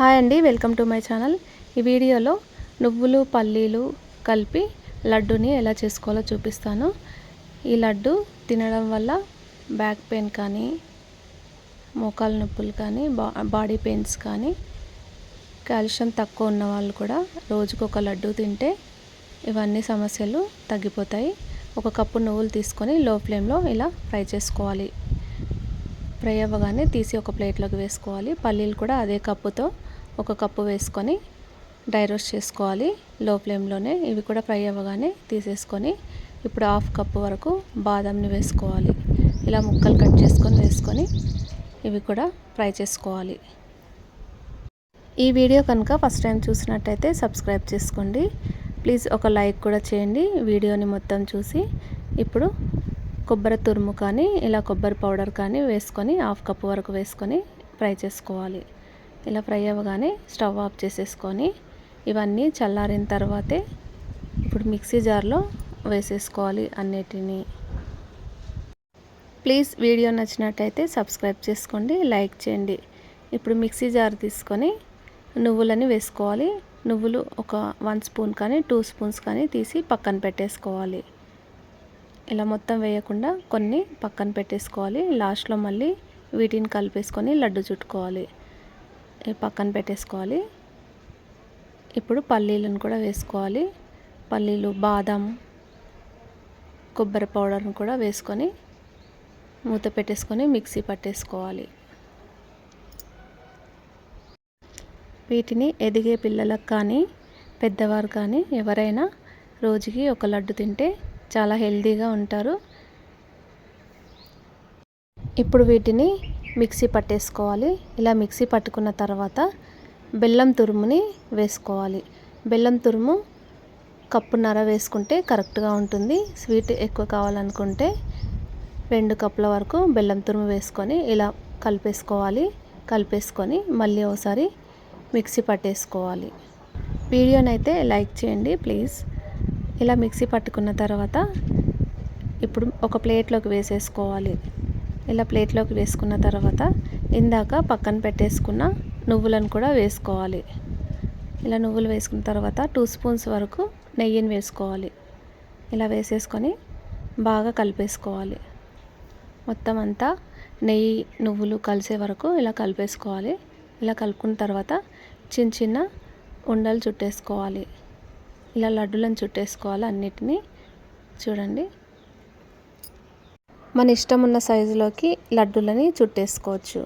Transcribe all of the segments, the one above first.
Hi అండి welcome to my channel. ఈ వీడియోలో నువ్వులు పల్లీలు కలిపి లడ్డుని ఎలా చేసుకోవాలో చూపిస్తాను. ఈ లడ్డు తినడం వల్ల బ్యాక్ పెయిన్ కానీ మోకాల నొప్పులు కానీ బాడీ పెయిన్స్ కానీ కాల్షియం తక్కువ ఉన్న వాళ్ళు కూడా రోజుకు ఒక లడ్డు తింటే ఇవన్నీ సమస్యలు తగ్గిపోతాయి. ఒక కప్పు నువ్వులు తీసుకొని లో ఫ్లేమ్లో ఇలా ఫ్రై చేసుకోవాలి. ఫ్రై అవ్వగానే తీసి ఒక ప్లేట్లోకి వేసుకోవాలి. పల్లీలు కూడా అదే కప్పుతో ఒక కప్పు వేసుకొని డ్రై రోస్ట్ చేసుకోవాలి. లో ఫ్లేమ్లోనే ఇవి కూడా ఫ్రై అవ్వగానే తీసేసుకొని ఇప్పుడు హాఫ్ కప్పు వరకు బాదంని వేసుకోవాలి. ఇలా ముక్కలు కట్ చేసుకొని వేసుకొని ఇవి కూడా ఫ్రై చేసుకోవాలి. ఈ వీడియో కనుక ఫస్ట్ టైం చూసినట్టయితే సబ్స్క్రైబ్ చేసుకోండి. ప్లీజ్ ఒక లైక్ కూడా చేయండి. వీడియోని మొత్తం చూసి ఇప్పుడు కొబ్బరి తురుము కానీ ఇలా కొబ్బరి పౌడర్ కానీ వేసుకొని హాఫ్ కప్ వరకు వేసుకొని ఫ్రై చేసుకోవాలి. ఇలా ఫ్రై అవ్వగానే స్టవ్ ఆఫ్ చేసేసుకొని ఇవన్నీ చల్లారిన తర్వాతే ఇప్పుడు మిక్సీ జార్లో వేసేసుకోవాలి అన్నిటినీ. ప్లీజ్ వీడియో నచ్చినట్టయితే సబ్స్క్రైబ్ చేసుకోండి లైక్ చేయండి. ఇప్పుడు మిక్సీ జార్ తీసుకొని నువ్వులని వేసుకోవాలి. నువ్వులు ఒక వన్ స్పూన్ కానీ టూ స్పూన్స్ కానీ తీసి పక్కన పెట్టేసుకోవాలి. ఇలా మొత్తం వేయకుండా కొన్ని పక్కన పెట్టేసుకోవాలి. లాస్ట్లో మళ్ళీ వీటిని కలిపేసుకొని లడ్డు చుట్టుకోవాలి. పక్కన పెట్టేసుకోవాలి. ఇప్పుడు పల్లీలను కూడా వేసుకోవాలి. పల్లీలు బాదం కొబ్బరి పౌడర్ను కూడా వేసుకొని మూత పెట్టేసుకొని మిక్సీ పట్టేసుకోవాలి. వీటిని ఎదిగే పిల్లలకు కానీ పెద్దవారు కానీ ఎవరైనా రోజుకి ఒక లడ్డు తింటే చాలా హెల్తీగా ఉంటారు. ఇప్పుడు వీటిని మిక్సీ పట్టేసుకోవాలి. ఇలా మిక్సీ పట్టుకున్న తర్వాత బెల్లం తురుముని వేసుకోవాలి. బెల్లం తురుము కప్పున్నర వేసుకుంటే కరెక్ట్గా ఉంటుంది. స్వీట్ ఎక్కువ కావాలనుకుంటే రెండు కప్పుల వరకు బెల్లం తురుము వేసుకొని ఇలా కలిపేసుకోవాలి. కలిపేసుకొని మళ్ళీ ఒకసారి మిక్సీ పట్టేసుకోవాలి. వీడియోనైతే లైక్ చేయండి ప్లీజ్. ఇలా మిక్సీ పట్టుకున్న తర్వాత ఇప్పుడు ఒక ప్లేట్లోకి వేసేసుకోవాలి. ఇలా ప్లేట్లోకి వేసుకున్న తర్వాత ఇందాక పక్కన పెట్టేసుకున్న నువ్వులను కూడా వేసుకోవాలి. ఇలా నువ్వులు వేసుకున్న తర్వాత టూ స్పూన్స్ వరకు నెయ్యిని వేసుకోవాలి. ఇలా వేసేసుకొని బాగా కలిపేసుకోవాలి. మొత్తం అంతా నెయ్యి నువ్వులు కలిసే వరకు ఇలా కలిపేసుకోవాలి. ఇలా కలుపుకున్న తర్వాత చిన్న చిన్న ఉండలు చుట్టేసుకోవాలి. ఇలా లడ్డులను చుట్టేసుకోవాలి అన్నిటినీ. చూడండి. మన ఇష్టం ఉన్న సైజులోకి లడ్డులని చుట్టేసుకోవచ్చు.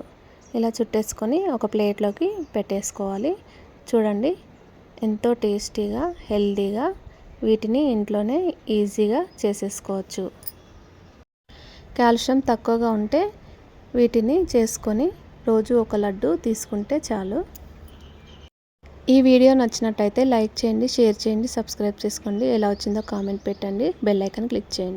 ఇలా చుట్టేసుకొని ఒక ప్లేట్లోకి పెట్టేసుకోవాలి. చూడండి ఎంతో టేస్టీగా హెల్తీగా వీటిని ఇంట్లోనే ఈజీగా చేసేసుకోవచ్చు. కాల్షియం తక్కువగా ఉంటే వీటిని చేసుకొని రోజు ఒక లడ్డు తీసుకుంటే చాలు. ఈ వీడియో నచ్చినట్టయితే లైక్ చేయండి షేర్ చేయండి సబ్స్క్రైబ్ చేసుకోండి. ఎలా వచ్చిందో కామెంట్ పెట్టండి. బెల్ ఐకాన్ క్లిక్ చేయండి.